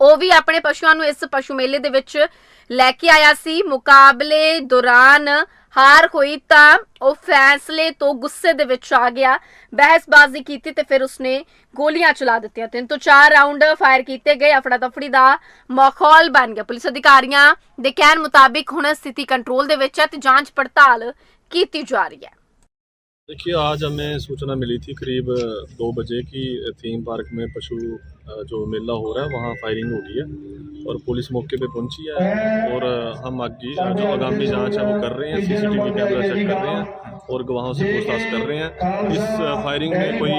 ਉਹ ਵੀ ਆਪਣੇ ਪਸ਼ੂਆਂ ਨੂੰ ਇਸ ਪਸ਼ੂ ਮੇਲੇ ਦੇ ਵਿੱਚ ਲੈ ਕੇ ਆਇਆ ਸੀ ਮੁਕਾਬਲੇ ਦੌਰਾਨ ਹਾਰ ਹੋਈ ਤਾਂ ਉਹ ਫੈਸਲੇ ਤੋਂ ਗੁੱਸੇ ਦੇ ਵਿੱਚ ਆ ਗਿਆ ਬਹਿਸਬਾਜ਼ੀ ਕੀਤੀ ਤੇ ਫਿਰ ਉਸਨੇ ਗੋਲੀਆਂ ਚਲਾ ਦਿੱਤੀਆਂ ਤਿੰਨ ਤੋਂ ਚਾਰ ਰਾਉਂਡ ਫਾਇਰ ਕੀਤੇ ਗਏ ਅਫੜਾ ਤਫੜੀ ਦਾ ਮਾਹੌਲ ਬਣ ਗਿਆ ਪੁਲਿਸ ਅਧਿਕਾਰੀਆਂ ਦੇ ਕਹਿਣ ਮੁਤਾਬਿਕ ਹੁਣ ਸਥਿਤੀ ਕੰਟਰੋਲ ਦੇ ਵਿੱਚ ਹੈ ਤੇ ਜਾਂਚ ਪੜਤਾਲ ਕੀਤੀ ਜਾ ਰਹੀ ਹੈ देखिए आज हमें सूचना मिली थी करीब दो बजे की थीम पार्क में पशु अ, जो मेला हो रहा है वहाँ फायरिंग हो गई है और पुलिस मौके पे पहुंची है और अ, हम आगे जो आगामी जांच है वो कर रहे हैं सीसीटीवी कैमरा चेक कर रहे हैं और गवाहों से पूछताछ कर रहे हैं। इस फायरिंग में कोई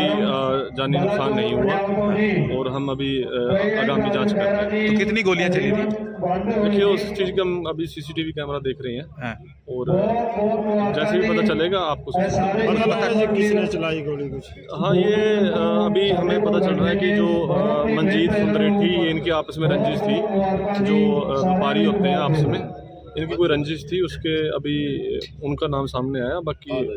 जानी नुकसान नहीं हुआ और हम अभी आगामी जाँच कर रहे हैं। तो कितनी गोलियाँ चली थी? देखिए उस चीज़ का हम अभी सीसीटीवी कैमरा देख रहे हैं हाँ। और जैसे भी पता चलेगा आपको किसने चलाई गोली कुछ? हाँ ये अभी हमें पता चल रहा है कि जो मंजीत सुंदरेठी ये इनकी आपस में रंजिश थी जो व्यापारी होते हैं आपस में। इनकी कोई रंजिश थी उसके अभी उनका नाम सामने आया बाकी